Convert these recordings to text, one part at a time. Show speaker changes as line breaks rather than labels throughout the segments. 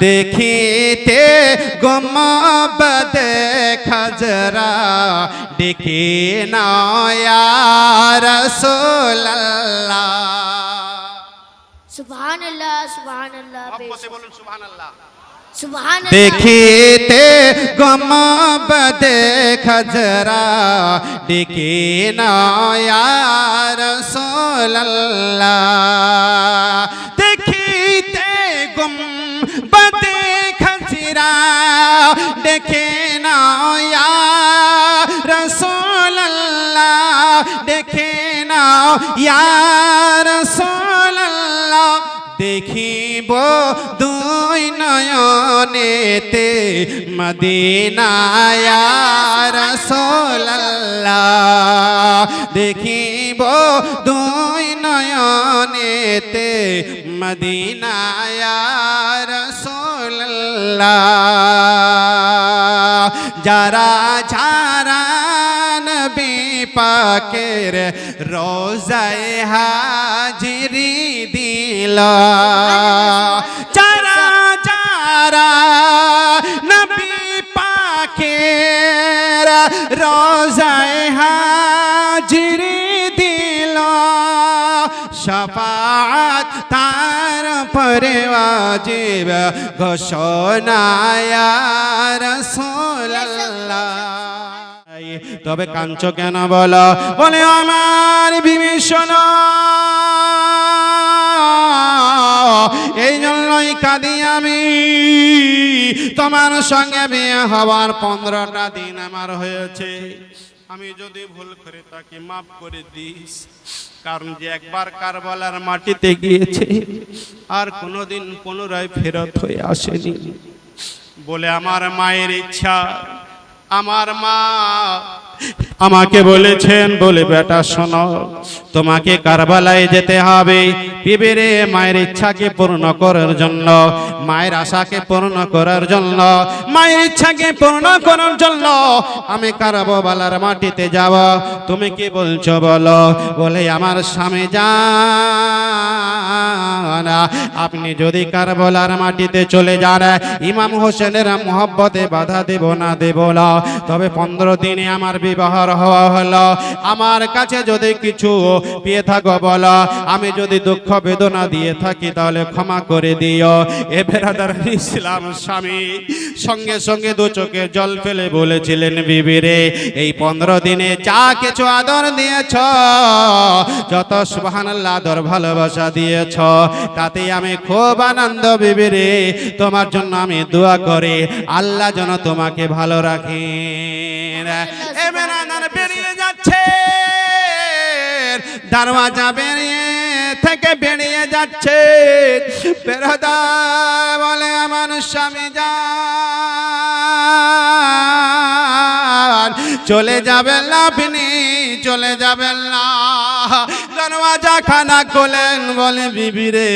দেখিতে গমবদ খজরা ডেকে নয়া রসোল্লাহ
সুবহান আল্লাহ সুবহান আল্লাহ
বলুন সুবহানাল্লাহ।
সুবহান
দেখিতে গমবদ খজরা ডেকে নয়া রসোল্লাহ দেখিতে গমবদ খজরা দেখে নয়া রসোল্লা দেখে নয়া রসোল্লাহ দেখিব দুই নয়নেতে মদিনায়া রসোল্লাহ দেখিব দুই নয়নেতে মদিনায়া রসোল্লাহ যারা যারা নবী পাকের রোজায় হাজিরি দিল যারা যারা নবী পাকের রোজায় হাজিরি দিল, শফাত তার পরে ওয়াজিব ঘোষণায় রসোল্লাহ তবে কাঞ্চ কেন বলো? বলে, আমার বিভীষণ এই জন্যই কাঁদি আমি। তোমার সঙ্গে বিয়ে হওয়ার পনেরোটা দিন আমার হয়েছে। আমি যদি ভুল করে তাকে মাফ করে দিস, কারণ যে একবার কারবালার মাটিতে গিয়েছে, আর কোনোদিন পুনরায় ফেরত হয়ে আসেনি। বলে, আমার মায়ের ইচ্ছা, আমার মা আমাকে বলেছেন, বলে বেটা শোনো, তোমাকে কারবালায় যেতে হবে বিবেরে মায়ের ইচ্ছাকে পূর্ণ করার জন্য, মায়ের আশাকে পূর্ণ করার জন্য, মায়ের ইচ্ছাকে পূর্ণ করার জন্য আমি কারবালার মাটিতে যাব। তুমি কি বলছো বলো? বলে আমার স্বামী আপনি যদি কারবলার মাটিতে চলে যান, ইমাম হোসেনের মোহব্বতে বাধা দেব না দেব না। তবে পনেরো দিনে আমার বিবাহ হওয়া হলো। আমার কাছে যদি কিছু পেয়ে থাকো, বলো। আমি যদি দুঃখ বেদনা দিয়ে থাকি, তাহলে ক্ষমা করে দিও। এ বেরাদার ইসলাম স্বামী সঙ্গে সঙ্গে দু চোখে জল ফেলে বলেছিলেন বিবিরে এই পনেরো দিনে যা কিছু আদর দিয়েছ? যত সুবহানাল্লাহ আদর ভালোবাসা দিয়েছ, তাতে আমি খুব আনন্দ বিবিরে তোমার জন্য আমি দোয়া করি, আল্লাহ যেন তোমাকে ভালো রাখেন বেরিয়ে যাচ্ছে, দরওয়াজা বেরিয়ে থেকে বেরিয়ে যাচ্ছে। বেরোদা বলে আমার স্বামী যা চলে যাবে লাভ চলে যাবে না। দরওয়াজা খানা খোলেন, বলে বিবিরে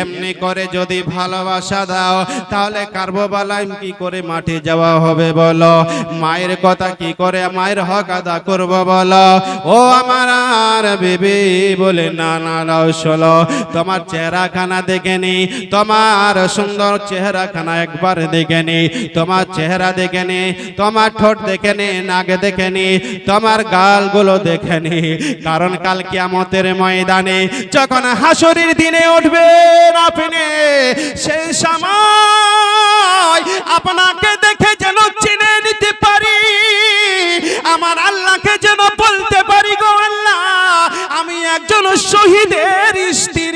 এমনি করে যদি ভালোবাসা দাও, তাহলে কার্ববালায় কি করে মাঠে যাওয়া হবে বলো? মায়ের কথা কি করে মায়ের হক আদা করব বলো? ও আমার আর, বিবি, বলে, না না, নাও, শোলো, তোমার চেহারাখানা দেখে নি, তোমার সুন্দর চেহারাখানা একবার দেখে নি, তোমার চেহারা দেখে নি, তোমার ঠোঁট দেখে নি, নাক দেখে নি, তোমার গালগুলো দেখে নি, কারণ কাল কিয়ামতের ময়দানে যখন হাসরের দিনে উঠবে আপনি সেই সময় আপনাকে দেখে যেন চিনে নিতে পারি। আমার আল্লাহকে যেন বলতে পারি গো আল্লাহ আমি একজন শহীদের স্ত্রী।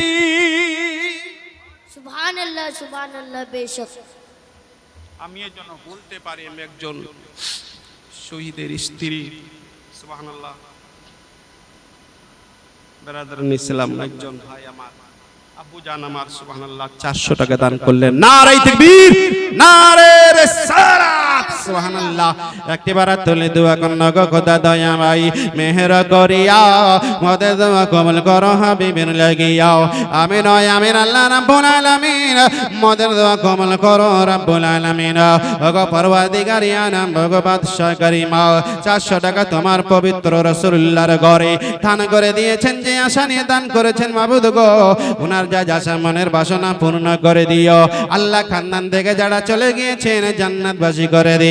বেশক।
আমি এর জন্য বলতে পারি আমি একজন শহীদের স্ত্রী। সুবহানাল্লাহ। বেরাদার ইসলাম একজন ভাই আমার আব্বু জান আমার, সুবহানাল্লাহ 400 টাকা দান করলেন। নারে তাকবীর নারে রিসালাত। সুবহানাল্লাহ। তুলে দোয়া খোদা দয়া ভাই মেহের করিয়া মদের দোয়া করো হাবিবের লাগিয়াও আমিন ওই আমিন, আল্লাহ আলামিন। দোয়া করো আলামিন। ওগো বাদশাহ করিমা 400 টাকা তোমার পবিত্র রাসূলুল্লাহর ঘরে দান করে দিয়েছেন, যে আশা নিয়ে দান করেছেন মাবুদ গো। যা যা বাসনা পূর্ণ করে দিও। আল্লাহ খানদান থেকে যারা চলে গিয়েছেন, জান্নাতবাসী করে দিও।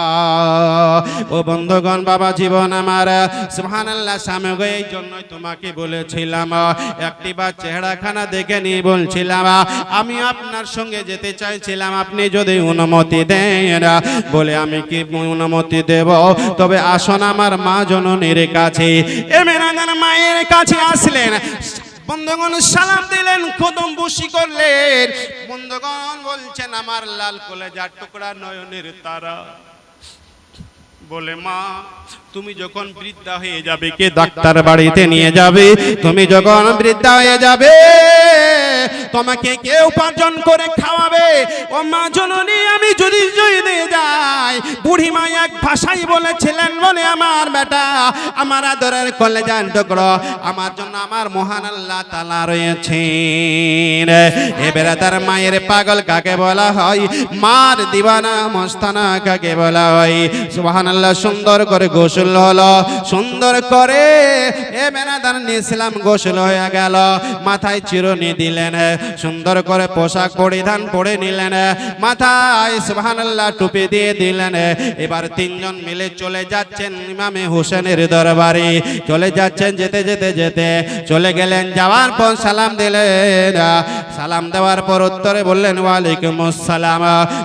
ও বন্ধুগণ, বাবা জীবন আমার। সুবহানাল্লাহ সামনে এই জন্যই তোমাকে বলেছিলাম একটিবার চেহারাখানা দেখে নি বলছিলাম, আমি আপনার সঙ্গে যেতে চাইছিলাম, আপনি যদি অনুমতি দেন, বলে আমি কি অনুমতি দেব? তবে আসন আমার মা জননীর কাছে। এ মেরাদার মায়ের কাছে আসলেন। বন্ধুগণ, সালাম দিলেন কদম বসি করলেন। বন্ধুগণ বলছেন, আমার লাল কলেজার টুকরা নয়নের তারা। বলে, মা, তুমি যখন বৃদ্ধা হয়ে যাবে, কে ডাক্তার বাড়িতে নিয়ে যাবে? তুমি যখন বৃদ্ধা হয়ে যাবে তোমাকে কে উপার্জন করে খাওয়াবে? ও মা জননী, আমি যদি যাই বুড়ি মা এক ভাষাই বলেছিলেন, বলে আমার বেটা, আমার আদরের কলেজান টুকরো, আমার জন্য আমার মহান আল্লাহ তালা রয়েছেন। এবারে তার মায়ের পাগল কাকে বলা হয়? মার দিবানা মস্তানা কাকে বলা হয়? সুবহান আল্লাহ সুন্দর করে গোসল হলো, সুন্দর করে এ বেনাদার নিয়েছিলাম গোসল হয়ে গেল, মাথায় চিরনি দিলেন। সুন্দর করে পোশাক পরিধান করে নিলেন। মাথায় সুবহান আল্লাহ টুপি দিয়ে দিলেন। এবার তিনজন মিলে চলে যাচ্ছেন ইমামে হোসেনের দরবারে। চলে যাচ্ছেন যেতে যেতে যেতে। চলে গেলেন, যাওয়ার পর সালাম দিলেন। সালাম দেওয়ার পর উত্তরে বললেন ওয়ালাইকুম আসসালাম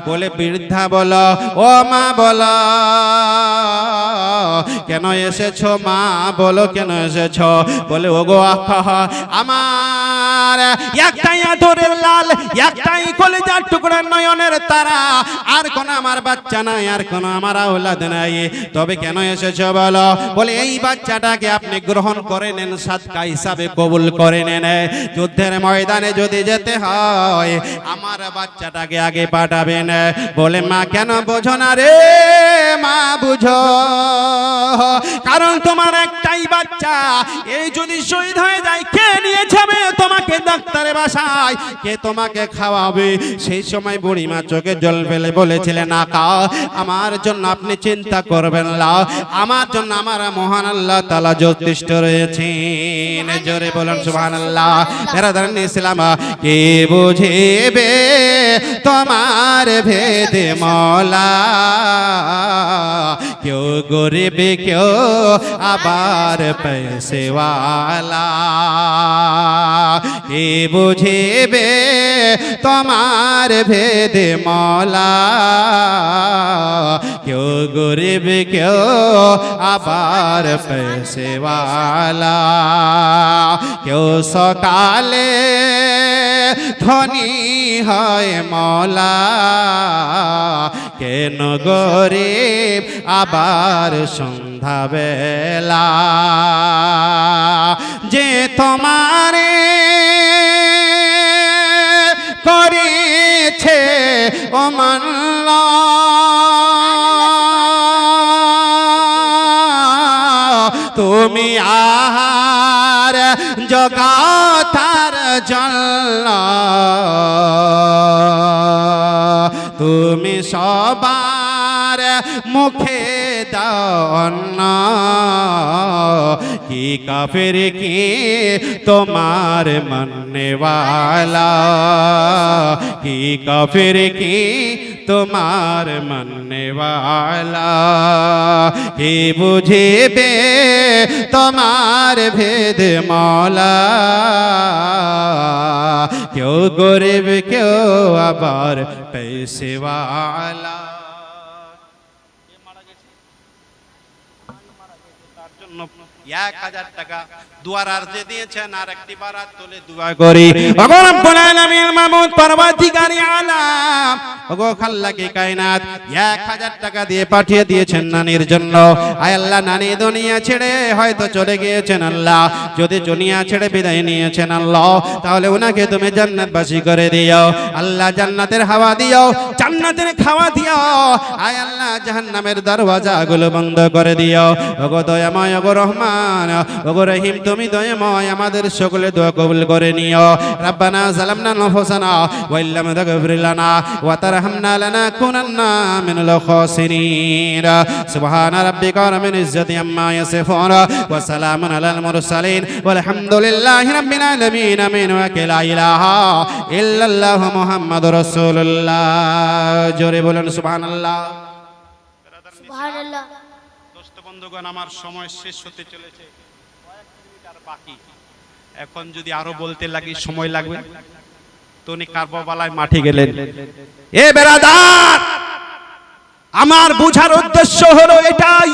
বলে, বৃদ্ধা বলো, ও মা বলো, কেন এসেছ? মা বলো, কেন এসেছ? বলে ও গো আহা আমার একটাই আদরের লাল, একটাই টুকরা নয়নের তারা। আর কোন আমার বাচ্চা নাই, আর কোন আমার নাই। তবে কেন বলো? বলে, এই বাচ্চাটাকে আপনি গ্রহণ করে নেন হিসাবে কবুল করে নেন। যুদ্ধের ময়দানে যদি যেতে হয়, আমার বাচ্চাটাকে আগে পাঠাবেন। বলে, মা, কেন বোঝো না রে? মা, বুঝো। কারণ তোমার একটাই বাচ্চা। এই যদি শহীদ হয়ে যায়, কে নিয়ে ডাক্তারে বাসায়। কে তোমাকে খাওয়াবে? সেই সময় বুড়িমা চোখে জল ফেলে বলেছিলেন আকা আমার জন্য আপনি চিন্তা করবেন না। আমার জন্য আমার মহান আল্লাহ তালা যথেষ্ট রয়েছেন। জোরে বলেন সুবহান আল্লাহ বেরাদার ইসলাম, কে বুঝেবে তোমার ভেদে মলা? غریب کیوں آبار پیسے والا یہ بجھے بے تمار بھید مولا کیوں غریب کیوں آبار پیسے والا کیوں سکالے ধনী হয় মলা। কেন গরিব? আবার সন্ধ্যাবেলা যে তোমারে করেছে ও মাল্লা তুমি আহার জগাতার জল তুমি সবার মুখে দান কি কাফের কি তোমার মননেওয়ালা? কি কাফের কি তোমার মননেওয়ালা কি বুঝেবে তোমার ভেদ মৌলা। কেউ গরিব কেউ আবার পেশেওয়ালা। তার জন্য এক হাজার টাকা। দুয়ার আর্জে দিয়েছেন আর একটি বারাত তুলে দুয়া করি। ভগবান বলেন মামুদ পরবর্তীকারী আলাম। ওগো খাল্লাকি কায়নাত। এক হাজার টাকা দিয়ে পাঠিয়ে দিয়েছেন নানির জন্য। আয় আল্লাহ নানি দুনিয়া ছেড়ে হয়তো চলে গিয়েছেন আল্লাহ। যদি দুনিয়া ছেড়ে বিদায় নিয়েছেন আল্লাহ তাহলে ওনাকে তুমি জান্নাতবাসী করে দিও। আল্লাহ জান্নাতের হাওয়া দিও জান্নাতের খাওয়া দিও। আয় আল্লাহ জাহান্নামের দরওয়াজাগুলো বন্ধ করে দিও। ওগো দয়াময় ওগো রহমান ওগো রহিম, তুমি দয়াময়, আমাদের সকলে দোয়া কবুল করে নিও। নফসানা ওয়া তাগফির লানা তারহামনা লানাকুনান্না মিনাল খাসিরিন। সুবহানা রাব্বিকা রাব্বিল ইজ্জাতি আম্মা ইয়াসিফুন ওয়া সালামুন আলাল মুরসালিন। রাব্বিল আলামিন, আমিন, ওয়া ইলাহা ইল্লাল্লাহু মুহাম্মাদুর রাসূলুল্লাহ। জোরে সুবহানাল্লাহ।
সুবহানাল্লাহ।
বন্ধুগণ, আমার সময় শেষ হতে চলেছে। বাকি। এখন যদি আরও বলতে লাগি, সময় লাগবে? তো উনি কারবালায় মাঠে গেলেন। এ বেরাদার আমার বুঝার উদ্দেশ্য হলো এটাই।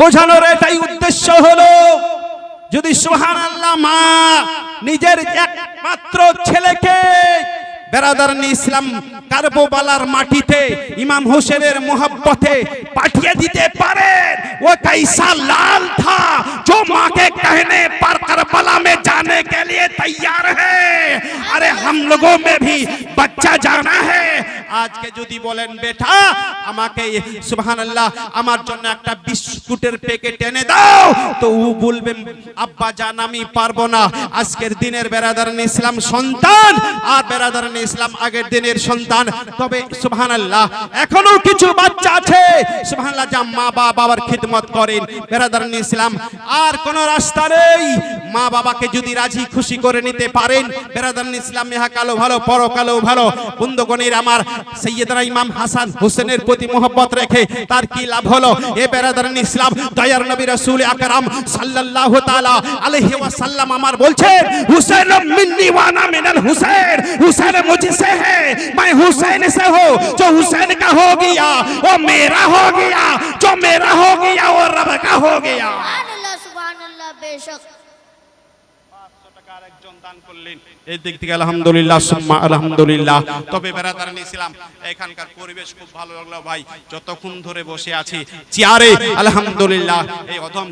বোঝানোর এটাই উদ্দেশ্য হলো, যদি সুহান আল্লাহ মা নিজের একমাত্র ছেলেকে বেরাদারান ইসলাম কারবোবালার মাটিতে ইমাম হোসেনের মোহাব্বতে পাঠিয়ে دیتے پارے وہ کیسا لال تھا جو ماں کے کہنے پر کربلا میں جانے کے لیے تیار ہے ارے ہم لوگوں میں بھی بچہ جانا ہے আজকে যদি বলেন, বেটা, আমাকে সুবহানাল্লাহ, আমার জন্য একটা বিস্কুটের প্যাকেট এনে দাও। তো ও বলবে, আব্বা জান, আমি পারব না। আজকের দিনের বেরাদারান ইসলাম সন্তান, আর বেরাদারান ইসলাম আগের দিনের সন্তান। তবে সুবহানাল্লাহ এখনও কিছু বাচ্চা আছে। সুবহানাল্লাহ, যা মা বাবার খিদমত করেন। বেরাদারান ইসলাম, আর কোন রাস্তা নেই। মা বাবাকে যদি রাজি খুশি করে নিতে পারেন বেরাদারান ইসলাম, ইহা কালো ভালো পরকালো ভালো। বন্ধুগণের আমার আমার সৈয়দরা ইমাম হাসান হোসেনের প্রতি মোহব্বত রেখে তার কি লাভ হলো? এ বেরাদারান ইসলাম, দয়ার নবী রাসূল আকরাম সাল্লাল্লাহু তাআলা আলাইহি ওয়াসাল্লাম আমার বলছেন, হুসেন মিন্নি ওয়া মিনাল হুসেন হুসেন মুঝসে হে मैं हुसैन से हो जो हुसैन का हो गया वो मेरा हो गया जो मेरा हो गया वो रब का हो गया
सुभान अल्लाह सुभान সুবহানাল্লাহ বেশক
এই দিক থেকে আলহামদুলিল্লাহ, সুম্মা আলহামদুলিল্লাহ। তবে বেড়াতার নিয়েছিলাম। এখানকার পরিবেশ খুব ভালো লাগল ভাই। যতক্ষণ ধরে বসে আছি, চেয়ারে, আলহামদুলিল্লাহ। এই অধম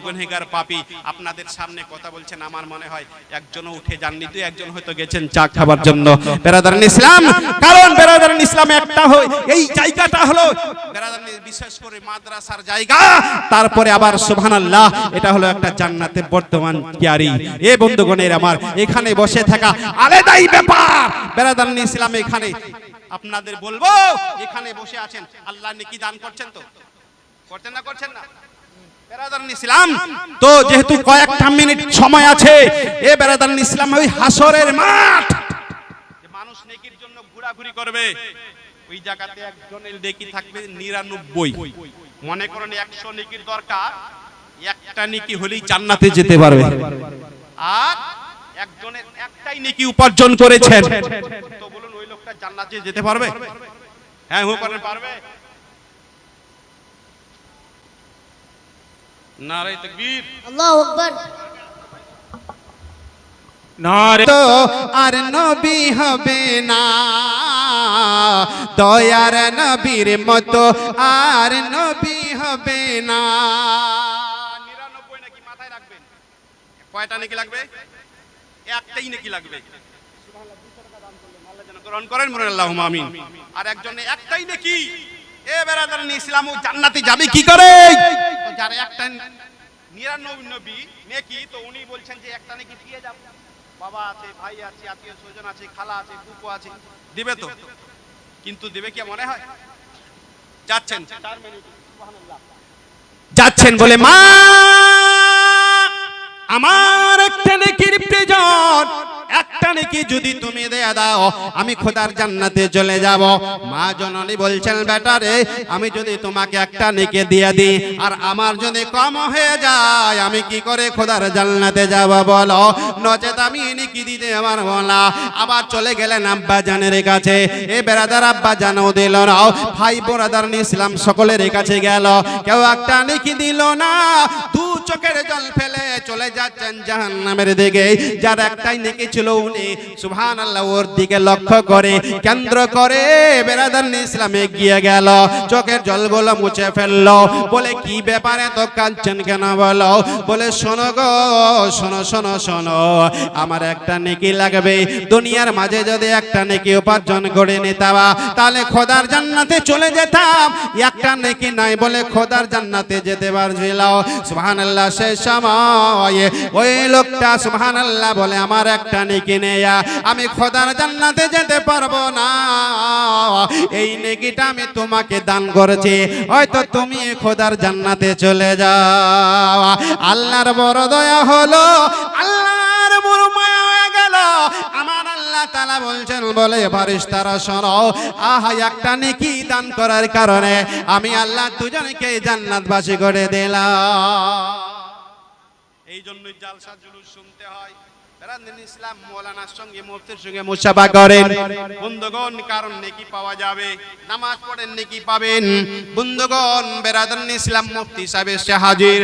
পাপি আপনাদের সামনে কথা বলছেন, আমার মনে হয় একজনও উঠে যাননি। তুই একজন হয়তো গেছেন চা খাবার জন্য। বেড়াদার ইসলাম কারণ বেড়াদার ইসলাম একটা হয় এই জায়গাটা হলো বেড়াদার বিশেষ করে মাদ্রাসার জায়গা। তারপরে আবার সুবহানাল্লাহ, এটা হলো একটা জান্নাতে বর্তমান কিয়ারি। এ বন্ধুগণের আমার, এখানে বসে থাকা। আলাদাই ব্যাপার। বেড়াদার ইসলাম এখানে। আপনাদের বলব, এখানে বসে আছেন। আল্লাহ নেকি দান করছেন তো? করছেন না করছেন না? তো যেহেতু কয়েকটা মিনিট সময় আছে, এ বেরাদারান ইসলাম ওই হাসরের মাঠ। মানুষ নেকির জন্য ঘোরাঘুরি করবে, ওই জায়গাতে একজনের থাকবে নিরানব্বই। মনে করেন একশো নেকির দরকার, একটা নেকি হলেই জান্নাতে যেতে পারবে। আর একজনের একটাই নেকি উপার্জন করেছেন। তো বলুন ওই লোকটা জান্নাতে যেতে পারবে? হ্যাঁ হু করেন পারবে? নারাই তকবীর।
আল্লাহু আকবার।
তো আর নবী হবে না। দয়ার নবীর মতো আর নবী হবে না। নিরানব্বই নাকি মাথায় রাখবেন? কয়টা নাকি লাগবে? একটাই নাকি লাগবে? আল্লাহ গ্রহণ করেন আল্লাহ আমিন। আর একজনে একটাই নাকি? এ বেড়াদার ইসলাম ও জান্নাতে যাবে কি করে? তো যার একটা নিরানব্বই নেকি তো উনি বলছেন যে একটা নাকি যাব। বাবা আছে ভাই আছে আত্মীয় স্বজন আছে খালা আছে কুকু আছে। দিবে তো। কিন্তু দিবে কি মনে হয়? যাচ্ছেন। যাচ্ছেন বলে মা আমার একটা নেকির প্রয়োজন। একটা নেকি যদি তুমি দেয়া দাও, আমি খোদার জান্নাতে চলে যাব। মা জননী বলছেন, বেটা রে, আমি যদি তোমাকে একটা নেকি দিয়ে দিই, আর আমার যদি কম হয়ে যায়, আমি কি করে খোদার জান্নাতে যাব বলো? নচেত আমি নেকি দিতে আমার বলা। আবার চলে গেলেন আব্বা জানের কাছে। এ বেড়াদার আব্বা জানও দিল না। ভাই বোরাদার ইসলাম সকলের কাছে গেল। কেউ একটা নেকি দিল না। দু চোখের জল ফেলে চলে যাচ্ছেন জাহান্নামের দিকে। যার একটাই নেকি ছিল ছিল উনি। সুবহান আল্লাহ ওর দিকে লক্ষ্য করে কেন্দ্র করে বেরাদান ইসলামে গিয়ে গেল। চোখের জলগুলো মুছে ফেলল। বলে, কি ব্যাপারে তো কাঁদছেন কেন বলো? বলে, শোনো গো, শোনো শোনো শোনো, আমার একটা নেকি লাগবে। দুনিয়ার মাঝে যদি একটা নেকি উপার্জন করে নিতাম, তাহলে খোদার জান্নাতে চলে যেতাম। একটা নেকি নাই বলে খোদার জান্নাতে যেতে পারছিল। সুবহানাল্লাহ সেই সময় ওই লোকটা সুবহানাল্লাহ বলে, আমার একটা নেকি নেয়া, আমি খোদার জান্নাতে যেতে পারব না। এই নেকিটা আমি তোমাকে দান করেছি। হয়তো তুমি খোদার জান্নাতে চলে যাও। আল্লাহর বড় দয়া হলো, আল্লাহর বড় মায়া হয়ে গেল। আমার আল্লাহ তালা বলছেন, বলে পারিস তারা শোনো, আহা, একটা নেকি দান করার কারণে আমি আল্লাহ দুজনকে জান্নাতবাসী করে দিলাম। এই জন্যই জালসা জুলুস শুনতে হয়। ইসলাম মৌলানার সঙ্গে মুফতির সঙ্গে মুসাফা কারণ নেকি পাওয়া যাবে। নামাজ পড়েন, নেকি পাবেন। বন্ধুগণ বেরাদান ইসলাম মুফতি সাহেব হাজির।